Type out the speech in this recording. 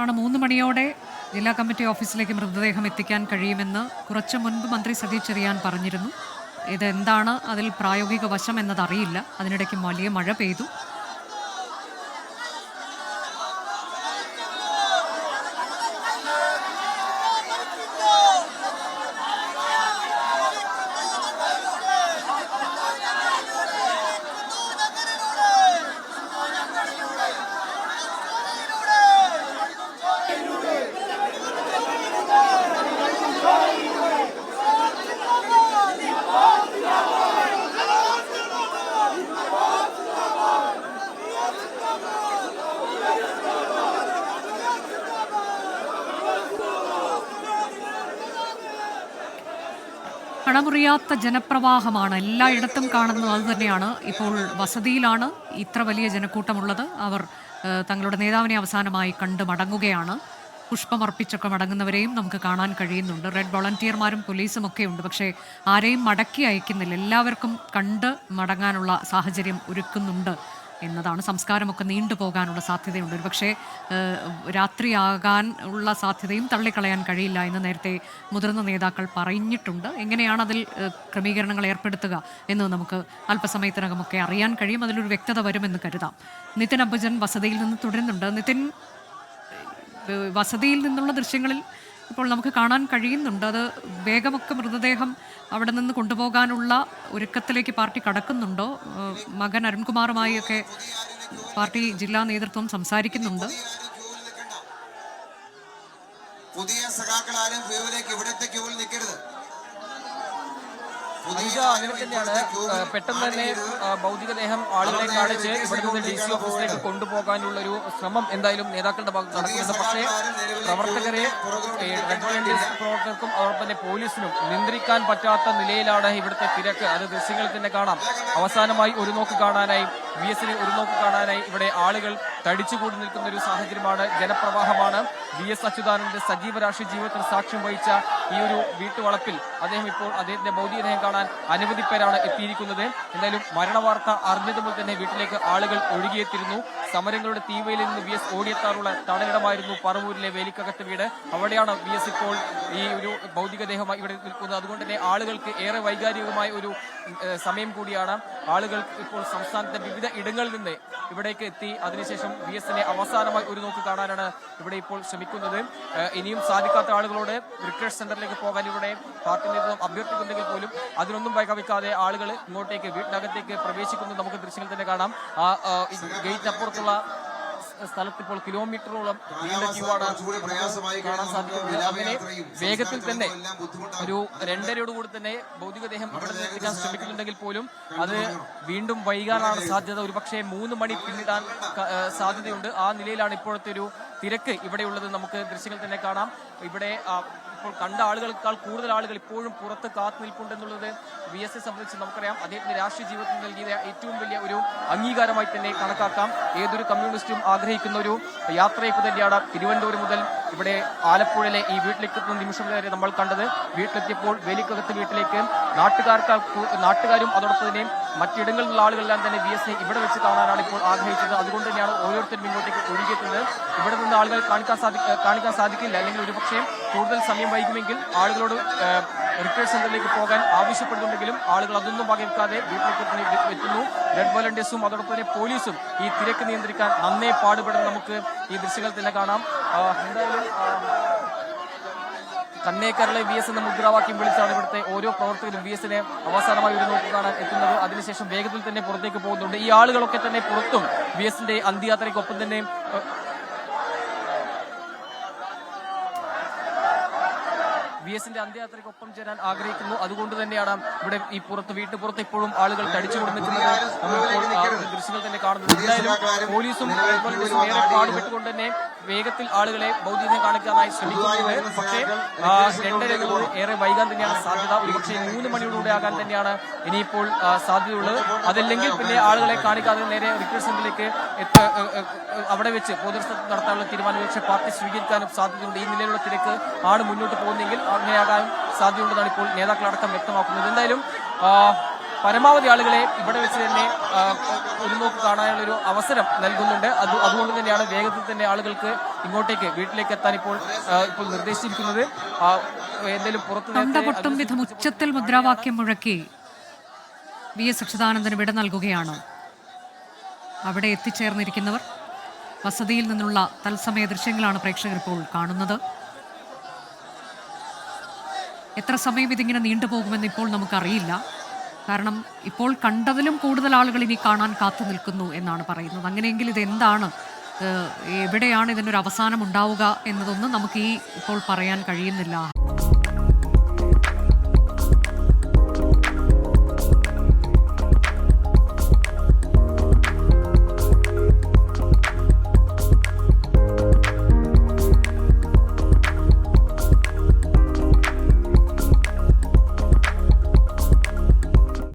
ആണ് മൂന്ന് മണിയോടെ ജില്ലാ കമ്മിറ്റി ഓഫീസിലേക്ക് മൃതദേഹം എത്തിക്കാൻ കഴിയുമെന്ന് കുറച്ച് മുൻപ് മന്ത്രി സതീഷ് ചെറിയാൻ പറഞ്ഞിരുന്നു. ഇതെന്താണ് അതിൽ പ്രായോഗിക വശം എന്നതറിയില്ല. അതിനിടയ്ക്ക് വലിയ മഴ പെയ്തു. അണമുറിയാത്ത ജനപ്രവാഹമാണ് എല്ലായിടത്തും കാണുന്നത്. അത് തന്നെയാണ് ഇപ്പോൾ വസതിയിലാണ് ഇത്ര വലിയ ജനക്കൂട്ടമുള്ളത്. അവർ തങ്ങളുടെ നേതാവിനെ അവസാനമായി കണ്ട് മടങ്ങുകയാണ്. പുഷ്പമർപ്പിച്ചൊക്കെ മടങ്ങുന്നവരെയും നമുക്ക് കാണാൻ കഴിയുന്നുണ്ട്. റെഡ് വോളണ്ടിയർമാരും പോലീസും ഒക്കെ ഉണ്ട്. പക്ഷേ ആരെയും മടക്കി അയക്കുന്നില്ല. എല്ലാവർക്കും കണ്ട് മടങ്ങാനുള്ള സാഹചര്യം ഒരുക്കുന്നുണ്ട്. എന്നതാണ് സംസ്കാരമൊക്കെ നീണ്ടുപോകാനുള്ള സാധ്യതയുണ്ട്. ഒരുപക്ഷെ രാത്രിയാകാൻ ഉള്ള സാധ്യതയും തള്ളിക്കളയാൻ കഴിയില്ല എന്ന് നേരത്തെ മുതിർന്ന നേതാക്കൾ പറഞ്ഞിട്ടുണ്ട്. എങ്ങനെയാണ് അതിൽ ക്രമീകരണങ്ങൾ ഏർപ്പെടുത്തുക എന്ന് നമുക്ക് അല്പസമയത്തിനകമൊക്കെ അറിയാൻ കഴിയും. അതിലൊരു വ്യക്തത വരുമെന്ന് കരുതാം. നിതിൻ അംബുജൻ വസതിയിൽ നിന്ന് തുടരുന്നുണ്ട്. നിതിൻ വസതിയിൽ നിന്നുള്ള ദൃശ്യങ്ങളിൽ ഇപ്പോൾ നമുക്ക് കാണാൻ കഴിയുന്നുണ്ട്. അത് വേഗമൊക്കെ മൃതദേഹം അവിടെ നിന്ന് കൊണ്ടുപോകാനുള്ള ഒരുക്കത്തിലേക്ക് പാർട്ടി കടക്കുന്നുണ്ടോ? മകൻ അരുൺകുമാറുമായി ഒക്കെ പാർട്ടി ജില്ലാ നേതൃത്വം സംസാരിക്കുന്നുണ്ട്. പുതിയ സഖാക്കളാരും ഇവിടത്തെ ക്യൂവിൽ നിൽക്കരുത്. അനുജ അങ്ങനെ തന്നെയാണ് പെട്ടെന്ന് തന്നെ ഭൗതികദേഹം ആളുകളെ കാണിച്ച് ഇവിടെ നിന്ന് ഡി സി ഓഫീസിലേക്ക് കൊണ്ടുപോകാനുള്ള ഒരു ശ്രമം എന്തായാലും നേതാക്കളുടെ ഭാഗത്ത് നടക്കുന്നുണ്ട്. പക്ഷേ പ്രവർത്തകരെ പ്രവർത്തകർക്കും അതോടൊപ്പം തന്നെ പോലീസിനും നിയന്ത്രിക്കാൻ പറ്റാത്ത നിലയിലാണ് ഇവിടുത്തെ തിരക്ക്. അത് ദൃശ്യങ്ങളിൽ തന്നെ കാണാം. അവസാനമായി ഒരു നോക്ക് കാണാനായി വി എസിന് ഒരു നോക്ക് കാണാനായി ഇവിടെ ആളുകൾ തടിച്ചുകൂടി നിൽക്കുന്ന ഒരു സാഹചര്യമാണ് ജനപ്രവാഹമാണ്. വി എസ് അച്യുതാനന്ദന്റെ സജീവ രാഷ്ട്രീയ ജീവിതത്തിന് സാക്ഷ്യം വഹിച്ച ഈ ഒരു വീട്ടുവളപ്പിൽ അദ്ദേഹം ഇപ്പോൾ അദ്ദേഹത്തിന്റെ ഭൗതികദേഹം കാണാൻ അനവധി പേരാണ് എത്തിയിരിക്കുന്നത്. എന്തായാലും മരണവാർത്ത അറിഞ്ഞത് മുതൽ തന്നെ വീട്ടിലേക്ക് ആളുകൾ ഒഴുകിയെത്തിയിരുന്നു. സമരങ്ങളുടെ തീവയിൽ നിന്ന് വി എസ് ഓടിയെത്താറുള്ള തടലിടമായിരുന്നു പറവൂരിലെ വേലിക്കകത്ത് വീട്. അവിടെയാണ് വി എസ് ഇപ്പോൾ ഈ ഒരു ഭൗതികദേഹമായി ഇവിടെ നിൽക്കുന്നത്. അതുകൊണ്ട് തന്നെ ആളുകൾക്ക് ഏറെ വൈകാരികമായ ഒരു സമയം കൂടിയാണ്. ആളുകൾ ഇപ്പോൾ സംസ്ഥാനത്തെ വിവിധ ഇടങ്ങളിൽ നിന്ന് ഇവിടേക്ക് എത്തി. അതിനുശേഷം വി എസിനെ അവസാനമായി ഒരു നോക്ക് കാണാനാണ് ഇവിടെ ഇപ്പോൾ ശ്രമിക്കുന്നത്. ഇനിയും സാധിക്കാത്ത ആളുകളോട് ക്രിക്കറ്റ് സെന്ററിലേക്ക് പോകാൻ ഇവിടെ പാർട്ടി നേതൃത്വം അഭ്യർത്ഥിക്കുന്നെങ്കിൽ പോലും അതിനൊന്നും വകവയ്ക്കാതെ ആളുകൾ ഇങ്ങോട്ടേക്ക് വീട്ടിനകത്തേക്ക് പ്രവേശിക്കുന്നത് നമുക്ക് ദൃശ്യങ്ങൾ തന്നെ കാണാം. ആ ഗേറ്റിനപ്പുറത്തുള്ള സ്ഥലത്ത് ഇപ്പോൾ കിലോമീറ്ററോളം നീണ്ട കാണാൻ സാധിക്കുന്നത് അങ്ങനെ വേഗത്തിൽ തന്നെ ഒരു രണ്ടരയോടുകൂടി തന്നെ ഭൗതികദേഹം ഇവിടെ എത്തിക്കാൻ ശ്രമിക്കുന്നുണ്ടെങ്കിൽ പോലും അത് വീണ്ടും വൈകാനാണ് സാധ്യത. ഒരുപക്ഷെ മൂന്ന് മണി പിന്നിടാൻ സാധ്യതയുണ്ട്. ആ നിലയിലാണ് ഇപ്പോഴത്തെ ഒരു തിരക്ക് ഇവിടെയുള്ളത്. നമുക്ക് ദൃശ്യങ്ങൾ തന്നെ കാണാം. ഇവിടെ ഇപ്പോൾ കണ്ട ആളുകളെക്കാൾ കൂടുതൽ ആളുകൾ ഇപ്പോഴും പുറത്ത് കാത്തു നിൽപ്പുണ്ടെന്നുള്ളത് വി എസ് സംബന്ധിച്ച് നമുക്കറിയാം. അദ്ദേഹത്തിന്റെ രാഷ്ട്രീയ ജീവിതത്തിൽ നൽകിയ ഏറ്റവും വലിയ ഒരു അംഗീകാരമായി തന്നെ കണക്കാക്കാം. ഏതൊരു കമ്മ്യൂണിസ്റ്റും ആഗ്രഹിക്കുന്ന ഒരു യാത്രയപ്പ് തന്നെയാണ് തിരുവനന്തപുരം മുതൽ ഇവിടെ ആലപ്പുഴയിലെ ഈ വീട്ടിലേക്ക് എത്തുന്ന നിമിഷം വരെ നമ്മൾ കണ്ടത്. വീട്ടിലെത്തിയപ്പോൾ വേലിക്കകത്ത് വീട്ടിലേക്ക് നാട്ടുകാർക്ക് നാട്ടുകാരും അതോടൊപ്പം തന്നെ മറ്റിടങ്ങളിലുള്ള ആളുകളെല്ലാം തന്നെ വി എസ് ഇവിടെ വെച്ച് കാണാനാണ് ഇപ്പോൾ ആഗ്രഹിച്ചത്. അതുകൊണ്ട് തന്നെയാണ് ഓരോരുത്തരും ഇങ്ങോട്ടേക്ക് ഒഴുകിയെത്തുന്നത്. ഇവിടെ നിന്ന് ആളുകൾ കാണിക്കാൻ സാധി കാണിക്കാൻ സാധിക്കില്ല. അല്ലെങ്കിൽ ഒരുപക്ഷെ കൂടുതൽ സമയം വൈകുമെങ്കിൽ ആളുകളോട് റിപ്പയർ സെന്ററിലേക്ക് പോകാൻ ആവശ്യപ്പെടുന്നുണ്ടെങ്കിലും ആളുകൾ അതൊന്നും വകവെക്കാതെ വീട്ടിലേക്ക് എത്തുന്ന- റെഡ് വോളണ്ടിയേഴ്സും അതോടൊപ്പം തന്നെ പോലീസും ഈ തിരക്ക് നിയന്ത്രിക്കാൻ നന്നേ പാടുപെടുന്ന നമുക്ക് ഈ ദൃശ്യങ്ങൾ തന്നെ കാണാം. എന്തായാലും കന്നേക്കരളെ വി എസ് എന്ന മുദ്രാവാക്യം വിളിച്ചാണ് ഇവിടുത്തെ ഓരോ പ്രവർത്തകരും വി എസിനെ അവസാനമായി ഒരു നോക്കുകയാണ് എത്തുന്നത്. അതിനുശേഷം വേഗത്തിൽ തന്നെ പുറത്തേക്ക് പോകുന്നുണ്ട്. ഈ ആളുകളൊക്കെ തന്നെ പുറത്തും വി എസിന്റെ അന്ത്യയാത്രയ്ക്കൊപ്പം തന്നെ വി എസിന്റെ അന്ത്യയാത്രയ്ക്ക് ഒപ്പം ചേരാൻ ആഗ്രഹിക്കുന്നു. അതുകൊണ്ട് തന്നെയാണ് ഇവിടെ ഈ പുറത്ത് വീട്ടുപുറത്ത് ഇപ്പോഴും ആളുകൾ തടിച്ചു നിൽക്കുന്നത്. ദൃശ്യങ്ങൾ തന്നെ കാണുന്നത്. എന്തായാലും പോലീസും ഏറെ പാടുപെട്ടുകൊണ്ട് തന്നെ വേഗത്തിൽ ആളുകളെ ഭൗതികം കാണിക്കാനായി ശ്രമിക്കുന്നുണ്ട്. പക്ഷേ രണ്ടരകൾ ഏറെ വൈകാൻ തന്നെയാണ് സാധ്യത. ഒരുപക്ഷെ മൂന്ന് മണിയോടുകൂടെ ആകാൻ തന്നെയാണ് ഇനിയിപ്പോൾ സാധ്യതയുള്ളത്. അതല്ലെങ്കിൽ പിന്നെ ആളുകളെ കാണിക്കാതെ നേരെ റിക്രൂട്ട് സെന്ററിലേക്ക് എത്ത ഏ, ഏ, ഏ, അവിടെ വെച്ച് പൊതുദർശനം നടത്താനുള്ള തീരുമാനം ഒരുപക്ഷെ പാർട്ടി സ്വീകരിക്കാനും സാധ്യതയുണ്ട്. ഈ നിലയിലുള്ള തിരക്ക് ആണ് മുന്നോട്ട് പോകുന്നെങ്കിൽ അങ്ങനെയാകാനും സാധ്യതയുണ്ടെന്നാണ് ഇപ്പോൾ നേതാക്കളടക്കം വ്യക്തമാക്കുന്നത്. എന്തായാലും പരമാവധി ആളുകളെ ഇവിടെ വെച്ച് തന്നെ ഒരു നോക്ക് കാണാനുള്ള ഒരു അവസരം നൽകുന്നുണ്ട്. അത് അതുകൊണ്ട് തന്നെയാണ് വേഗത്തിൽ തന്നെ ആളുകൾക്ക് ഇങ്ങോട്ടേക്ക് വീട്ടിലേക്ക് എത്താൻ ഇപ്പോൾ ഇപ്പോൾ നിർദ്ദേശിച്ചിരിക്കുന്നത്. എന്തെങ്കിലും പുറത്തു വിധം ഉച്ചത്തിൽ മുദ്രാവാക്യം മുഴക്കി വി എസ് അച്യുതാനന്ദന് വിട നൽകുകയാണ്. അവിടെ എത്തിച്ചേർന്നിരിക്കുന്നവർ വസതിയിൽ നിന്നുള്ള തത്സമയ ദൃശ്യങ്ങളാണ് പ്രേക്ഷകർ ഇപ്പോൾ കാണുന്നത്. എത്ര സമയം ഇതിങ്ങനെ നീണ്ടുപോകുമെന്ന് ഇപ്പോൾ നമുക്കറിയില്ല. കാരണം ഇപ്പോൾ കണ്ടതിലും കൂടുതൽ ആളുകൾ ഇനി കാണാൻ കാത്തു നിൽക്കുന്നു എന്നാണ് പറയുന്നത്. അങ്ങനെയെങ്കിൽ ഇത് എന്താണ് എവിടെയാണ് ഇതിനൊരു അവസാനം ഉണ്ടാവുക എന്നതൊന്നും നമുക്ക് ഈ ഇപ്പോൾ പറയാൻ കഴിയുന്നില്ല.